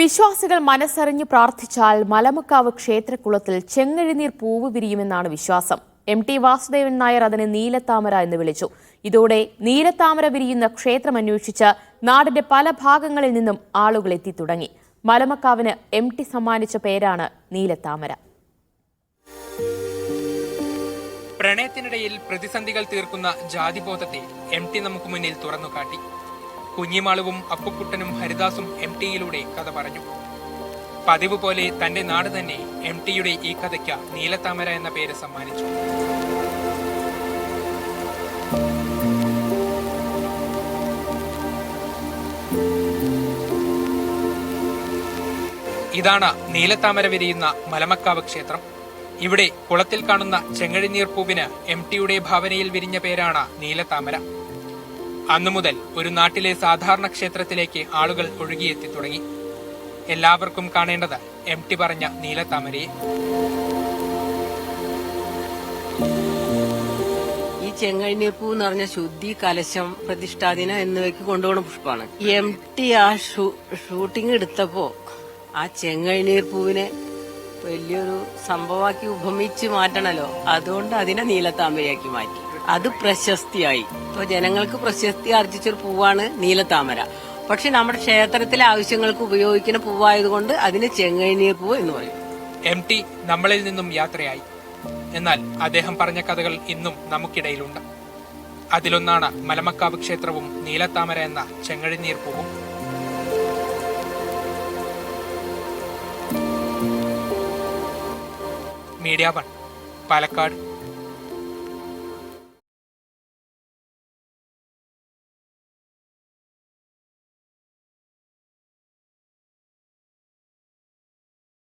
വിശ്വാസികൾ മനസ്സറിഞ്ഞ് പ്രാർത്ഥിച്ചാൽ മലമക്കാവ് ക്ഷേത്രക്കുളത്തിൽ ചെങ്ങഴിനീർ പൂവ് വിരിയുമെന്നാണ് വിശ്വാസം. എം ടി വാസുദേവൻ നായർ അതിനെ നീലത്താമര എന്ന് വിളിച്ചു. ഇതോടെ നീലത്താമര വിരിയുന്ന ക്ഷേത്രം അന്വേഷിച്ച് നാടിന്റെ പല ഭാഗങ്ങളിൽ നിന്നും ആളുകൾ എത്തിത്തുടങ്ങി മലമക്കാവിന് എം ടി സമ്മാനിച്ച പേരാണ് നീലത്താമര. പ്രണയത്തിനിടയിൽ പ്രതിസന്ധികൾ തീർക്കുന്ന ജാതിബോധത്തെ എം ടി നമുക്ക് മുന്നിൽ തുറന്നുകാട്ടി. കുഞ്ഞിമാളുവും അപ്പുക്കുട്ടനും ഹരിദാസും എം ടിയിലൂടെ കഥ പറഞ്ഞു. പതിവ് പോലെ തന്റെ നാട് തന്നെ എം ടിയുടെ ഈ കഥയ്ക്ക് നീലത്താമര എന്ന പേര് സമ്മാനിച്ചു. ഇതാണ് നീലത്താമര വിരിയുന്ന മലമക്കാവ് ക്ഷേത്രം. ഇവിടെ കുളത്തിൽ കാണുന്ന ചെങ്ങഴിനീർ പൂവിന് എം ടിയുടെ ഭാവനയിൽ വിരിഞ്ഞ പേരാണ് നീലത്താമര. അന്നു മുതൽ ഒരു നാട്ടിലെ സാധാരണ ക്ഷേത്രത്തിലേക്ക് ആളുകൾ ഒഴുകിയെത്തി തുടങ്ങി. എല്ലാവർക്കും കാണേണ്ടത് എം ടി പറഞ്ഞ നീലത്താമരയെ. ഈ ചെങ്ങഴിഞ്ഞപ്പൂ എന്ന് പറഞ്ഞ ശുദ്ധി കലശം പ്രതിഷ്ഠാദിന എന്നിവയ്ക്ക് കൊണ്ടുപോകുന്ന പുഷ്പമാണ്. എം ടി ആ ഷൂട്ടിംഗ് എടുത്തപ്പോ ആ ചെങ്ങഴിനീർ പൂവിനെ വലിയൊരു സംഭവമാക്കി ഉപമിച്ച് മാറ്റണല്ലോ. അതുകൊണ്ട് അതിനെ നീലത്താമരയാക്കി മാറ്റി. അത് പ്രശസ്തിയായി. ഇപ്പൊ ജനങ്ങൾക്ക് പ്രശസ്തി ആർജിച്ചൊരു പൂവാണ് നീലത്താമര. പക്ഷെ നമ്മുടെ ക്ഷേത്രത്തിലെ ആവശ്യങ്ങൾക്ക് ഉപയോഗിക്കുന്ന പൂവായതുകൊണ്ട് അതിന് ചെങ്ങഴിനീർ പൂവ് എന്ന് പറയും. എം ടി നമ്മളിൽ നിന്നും യാത്രയായി. എന്നാൽ അദ്ദേഹം പറഞ്ഞ കഥകൾ ഇന്നും നമുക്കിടയിലുണ്ട്. അതിലൊന്നാണ് മലമക്കാവ് ക്ഷേത്രവും നീലത്താമര എന്ന ചെങ്ങഴിനീർ പൂവും. Media one Palakkad.